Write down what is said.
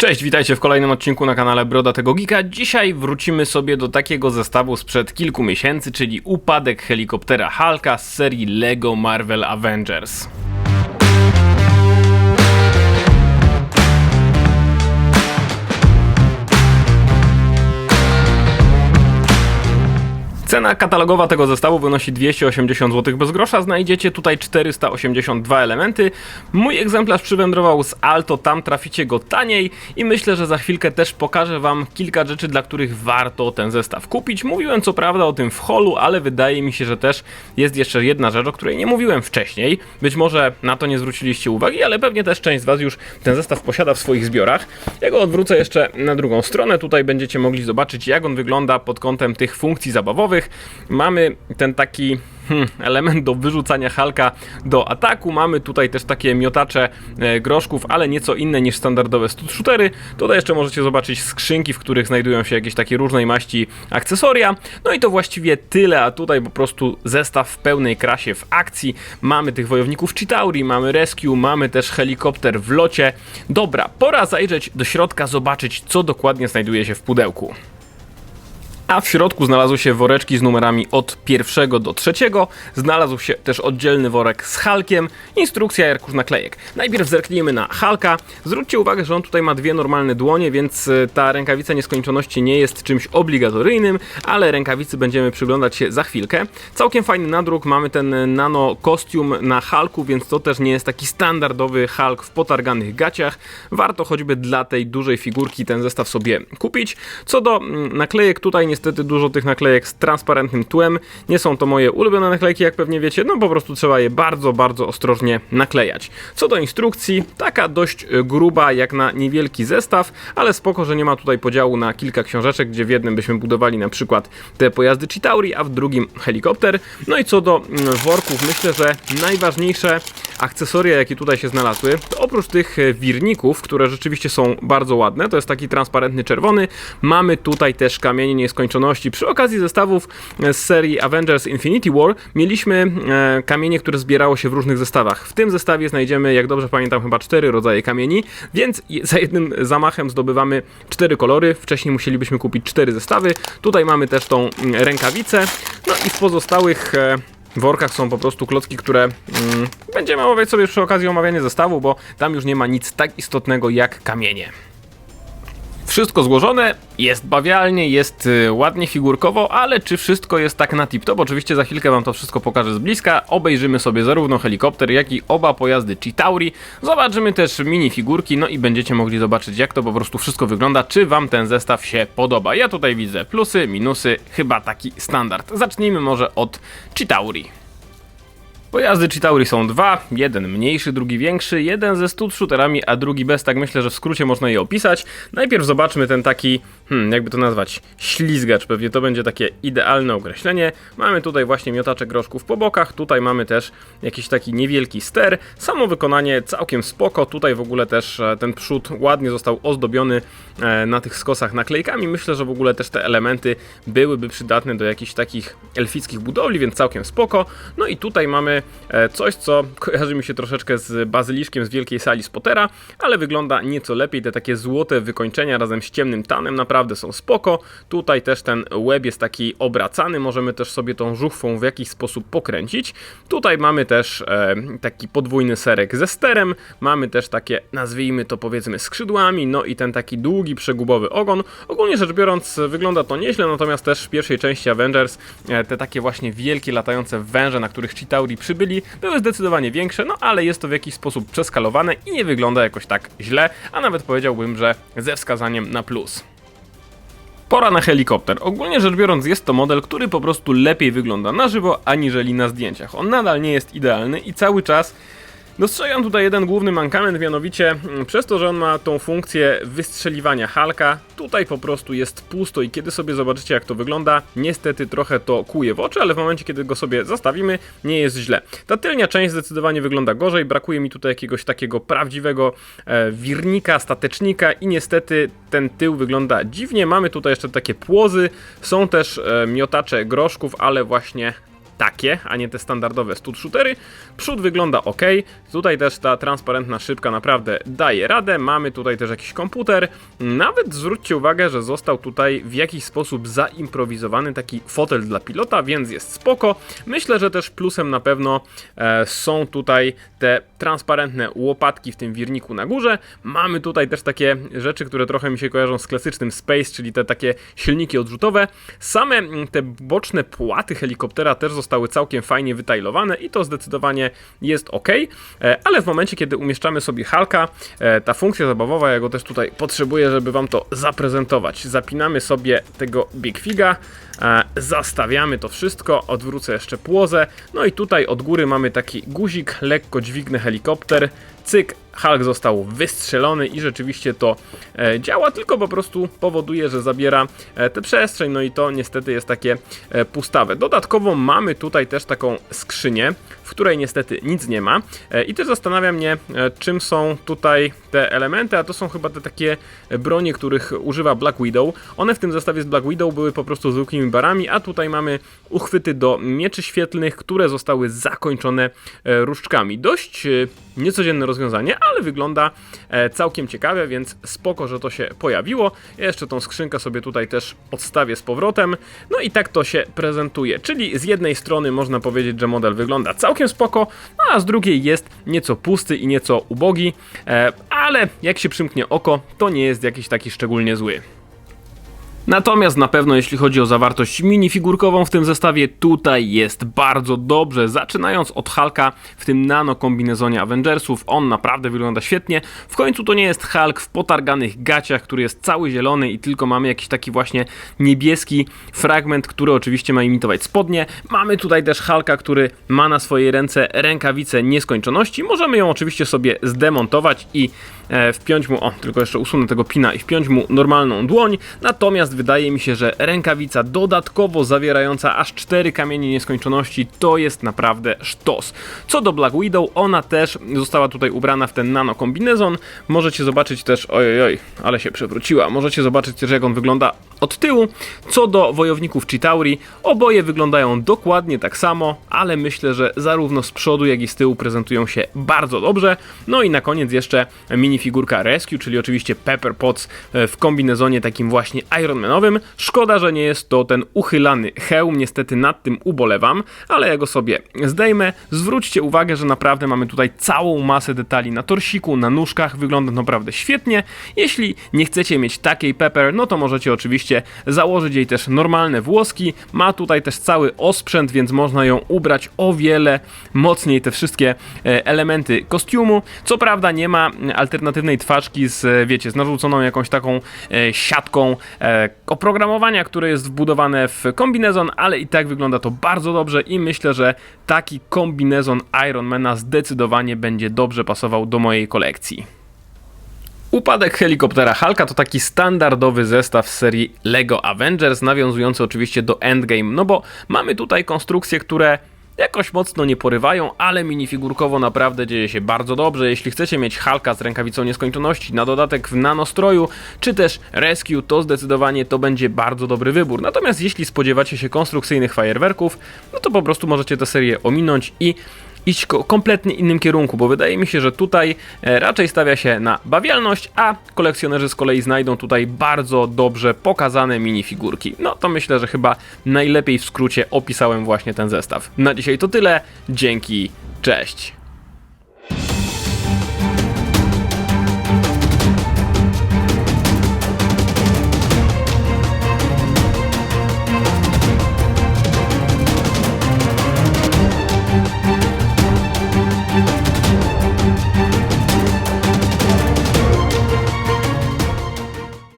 Cześć, witajcie w kolejnym odcinku na kanale Broda tego Geeka. Dzisiaj wrócimy sobie do takiego zestawu sprzed kilku miesięcy, czyli upadek helikoptera Hulka z serii LEGO Marvel Avengers. Cena katalogowa tego zestawu wynosi 280 zł bez grosza. Znajdziecie tutaj 482 elementy. Mój egzemplarz przywędrował z Alto, tam traficie go taniej i myślę, że za chwilkę też pokażę wam kilka rzeczy, dla których warto ten zestaw kupić. Mówiłem co prawda o tym w holu, ale wydaje mi się, że też jest jeszcze jedna rzecz, o której nie mówiłem wcześniej. Być może na to nie zwróciliście uwagi, ale pewnie też część z was już ten zestaw posiada w swoich zbiorach. Ja go odwrócę jeszcze na drugą stronę. Tutaj będziecie mogli zobaczyć, jak on wygląda pod kątem tych funkcji zabawowych. Mamy ten taki hmm, element do wyrzucania Halka do ataku. Mamy tutaj też takie miotacze e, groszków, ale nieco inne niż standardowe shootery. Tutaj jeszcze możecie zobaczyć skrzynki, w których znajdują się jakieś takie różnej maści akcesoria. No i to właściwie tyle, a tutaj po prostu zestaw w pełnej krasie w akcji. Mamy tych wojowników Chitauri, mamy Rescue, mamy też helikopter w locie. Dobra, pora zajrzeć do środka, zobaczyć co dokładnie znajduje się w pudełku a w środku znalazły się woreczki z numerami od pierwszego do trzeciego. Znalazł się też oddzielny worek z Halkiem, instrukcja arkusz naklejek. Najpierw zerknijmy na Halka. Zwróćcie uwagę, że on tutaj ma dwie normalne dłonie, więc e, ta rękawica nieskończoności nie jest czymś obligatoryjnym, ale rękawicy będziemy przyglądać się za chwilkę. Całkiem fajny nadruk, mamy ten nano kostium na Halku, więc to też nie jest taki standardowy Hulk w potarganych gaciach. Warto choćby dla tej dużej figurki ten zestaw sobie kupić. Co do mm, naklejek, tutaj nie niestety dużo tych naklejek z transparentnym tłem. Nie są to moje ulubione naklejki, jak pewnie wiecie, no po prostu trzeba je bardzo, bardzo ostrożnie naklejać. Co do instrukcji, taka dość e, gruba jak na niewielki zestaw, ale spoko, że nie ma tutaj podziału na kilka książeczek, gdzie w jednym byśmy budowali na przykład te pojazdy Chitauri, a w drugim helikopter. No i co do mm, worków, myślę, że najważniejsze akcesoria, jakie tutaj się znalazły, to oprócz tych e, wirników, które rzeczywiście są bardzo ładne, to jest taki transparentny czerwony, mamy tutaj też kamienie nieskończone nieskończoności. Przy okazji zestawów z serii Avengers Infinity War mieliśmy e, kamienie, które zbierało się w różnych zestawach. W tym zestawie znajdziemy, jak dobrze pamiętam, chyba cztery rodzaje kamieni, więc za jednym zamachem zdobywamy cztery kolory. Wcześniej musielibyśmy kupić cztery zestawy. Tutaj mamy też tą mm, rękawicę. No i w pozostałych e, workach są po prostu klocki, które mm, będziemy omawiać sobie przy okazji omawiania zestawu, bo tam już nie ma nic tak istotnego jak kamienie. Wszystko złożone, jest bawialnie, jest y, ładnie figurkowo, ale czy wszystko jest tak na tip-top? Oczywiście za chwilkę wam to wszystko pokażę z bliska. Obejrzymy sobie zarówno helikopter, jak i oba pojazdy Chitauri. Zobaczymy też mini figurki, no i będziecie mogli zobaczyć jak to po prostu wszystko wygląda, czy wam ten zestaw się podoba. Ja tutaj widzę plusy, minusy, chyba taki standard. Zacznijmy może od Chitauri. Pojazdy Chitauri są dwa, jeden mniejszy, drugi większy, jeden ze stud shooterami, a drugi bez, tak myślę, że w skrócie można je opisać. Najpierw zobaczmy ten taki, hmm, jakby to nazwać, ślizgacz, pewnie to będzie takie idealne określenie. Mamy tutaj właśnie miotacze groszków po bokach, tutaj mamy też jakiś taki niewielki ster, samo wykonanie całkiem spoko, tutaj w ogóle też e, ten przód ładnie został ozdobiony e, na tych skosach naklejkami, myślę, że w ogóle też te elementy byłyby przydatne do jakichś takich elfickich budowli, więc całkiem spoko. No i tutaj mamy E, coś, co kojarzy mi się troszeczkę z bazyliszkiem z wielkiej sali Spottera, ale wygląda nieco lepiej. Te takie złote wykończenia razem z ciemnym tanem naprawdę są spoko. Tutaj też ten łeb jest taki obracany, możemy też sobie tą żuchwą w jakiś sposób pokręcić. Tutaj mamy też e, taki podwójny serek ze sterem, mamy też takie, nazwijmy to powiedzmy skrzydłami, no i ten taki długi, przegubowy ogon. Ogólnie rzecz biorąc wygląda to nieźle, natomiast też w pierwszej części Avengers e, te takie właśnie wielkie latające węże, na których Chitauri przy przybyli, były zdecydowanie większe, no ale jest to w jakiś sposób przeskalowane i nie wygląda jakoś tak źle, a nawet powiedziałbym, że ze wskazaniem na plus. Pora na helikopter. Ogólnie rzecz biorąc jest to model, który po prostu lepiej wygląda na żywo, aniżeli na zdjęciach. On nadal nie jest idealny i cały czas Dostrzegam tutaj jeden główny mankament, mianowicie mm, przez to, że on ma tą funkcję wystrzeliwania halka, tutaj po prostu jest pusto i kiedy sobie zobaczycie jak to wygląda, niestety trochę to kuje w oczy, ale w momencie kiedy go sobie zostawimy, nie jest źle. Ta tylnia część zdecydowanie wygląda gorzej, brakuje mi tutaj jakiegoś takiego prawdziwego e, wirnika, statecznika i niestety ten tył wygląda dziwnie. Mamy tutaj jeszcze takie płozy, są też e, miotacze groszków, ale właśnie takie, a nie te standardowe stud shootery. Przód wygląda ok. Tutaj też ta transparentna szybka naprawdę daje radę. Mamy tutaj też jakiś komputer. Nawet zwróćcie uwagę, że został tutaj w jakiś sposób zaimprowizowany taki fotel dla pilota, więc jest spoko. Myślę, że też plusem na pewno e, są tutaj te transparentne łopatki w tym wirniku na górze. Mamy tutaj też takie rzeczy, które trochę mi się kojarzą z klasycznym Space, czyli te takie silniki odrzutowe. Same mm, te boczne płaty helikoptera też zostały całkiem fajnie wytajlowane i to zdecydowanie jest ok, e, ale w momencie, kiedy umieszczamy sobie Halka, e, ta funkcja zabawowa, ja go też tutaj potrzebuję, żeby wam to zaprezentować. Zapinamy sobie tego Big Figa, e, zastawiamy to wszystko, odwrócę jeszcze płozę, no i tutaj od góry mamy taki guzik, lekko dźwignę helikopter, cyk, Hulk został wystrzelony i rzeczywiście to e, działa, tylko po prostu powoduje, że zabiera e, tę przestrzeń, no i to niestety jest takie e, pustawe. Dodatkowo mamy tutaj też taką skrzynię, w której niestety nic nie ma i też zastanawia mnie, czym są tutaj te elementy, a to są chyba te takie bronie, których używa Black Widow. One w tym zestawie z Black Widow były po prostu zwykłymi barami, a tutaj mamy uchwyty do mieczy świetlnych, które zostały zakończone różdżkami. Dość niecodzienne rozwiązanie, ale wygląda e, całkiem ciekawe, więc spoko, że to się pojawiło. Ja jeszcze tą skrzynkę sobie tutaj też odstawię z powrotem. No i tak to się prezentuje, czyli z jednej strony można powiedzieć, że model wygląda całkiem spoko, no a z drugiej jest nieco pusty i nieco ubogi, e, ale jak się przymknie oko, to nie jest jakiś taki szczególnie zły. Natomiast na pewno jeśli chodzi o zawartość minifigurkową w tym zestawie, tutaj jest bardzo dobrze. Zaczynając od Hulka w tym nano kombinezonie Avengersów, on naprawdę wygląda świetnie. W końcu to nie jest Hulk w potarganych gaciach, który jest cały zielony i tylko mamy jakiś taki właśnie niebieski fragment, który oczywiście ma imitować spodnie. Mamy tutaj też Hulka, który ma na swojej ręce rękawicę nieskończoności. Możemy ją oczywiście sobie zdemontować i e, wpiąć mu, o, tylko jeszcze usunę tego pina i wpiąć mu normalną dłoń. Natomiast wydaje mi się, że rękawica dodatkowo zawierająca aż 4 kamienie nieskończoności to jest naprawdę sztos. Co do Black Widow, ona też została tutaj ubrana w ten nano kombinezon. Możecie zobaczyć też, ojoj, oj, ale się przewróciła. Możecie zobaczyć też jak on wygląda od tyłu. Co do wojowników Chitauri, oboje wyglądają dokładnie tak samo, ale myślę, że zarówno z przodu, jak i z tyłu prezentują się bardzo dobrze. No i na koniec jeszcze minifigurka Rescue, czyli oczywiście Pepper Potts e, w kombinezonie takim właśnie Ironmanowym. Szkoda, że nie jest to ten uchylany hełm, niestety nad tym ubolewam, ale ja go sobie zdejmę. Zwróćcie uwagę, że naprawdę mamy tutaj całą masę detali na torsiku, na nóżkach, wygląda naprawdę świetnie. Jeśli nie chcecie mieć takiej Pepper, no to możecie oczywiście założyć jej też normalne włoski. Ma tutaj też cały osprzęt, więc można ją ubrać o wiele mocniej te wszystkie e, elementy kostiumu. Co prawda nie ma alternatywnej twarzki z, wiecie, z narzuconą jakąś taką e, siatką e, oprogramowania, które jest wbudowane w kombinezon, ale i tak wygląda to bardzo dobrze i myślę, że taki kombinezon Ironmana zdecydowanie będzie dobrze pasował do mojej kolekcji. Upadek helikoptera Hulka to taki standardowy zestaw z serii LEGO Avengers, nawiązujący oczywiście do Endgame, no bo mamy tutaj konstrukcje, które jakoś mocno nie porywają, ale minifigurkowo naprawdę dzieje się bardzo dobrze. Jeśli chcecie mieć Hulka z rękawicą nieskończoności, na dodatek w nanostroju, czy też Rescue, to zdecydowanie to będzie bardzo dobry wybór. Natomiast jeśli spodziewacie się konstrukcyjnych fajerwerków, no to po prostu możecie tę serię ominąć i iść ko- kompletnie innym kierunku, bo wydaje mi się, że tutaj e, raczej stawia się na bawialność, a kolekcjonerzy z kolei znajdą tutaj bardzo dobrze pokazane minifigurki. No to myślę, że chyba najlepiej w skrócie opisałem właśnie ten zestaw. Na dzisiaj to tyle. Dzięki, cześć.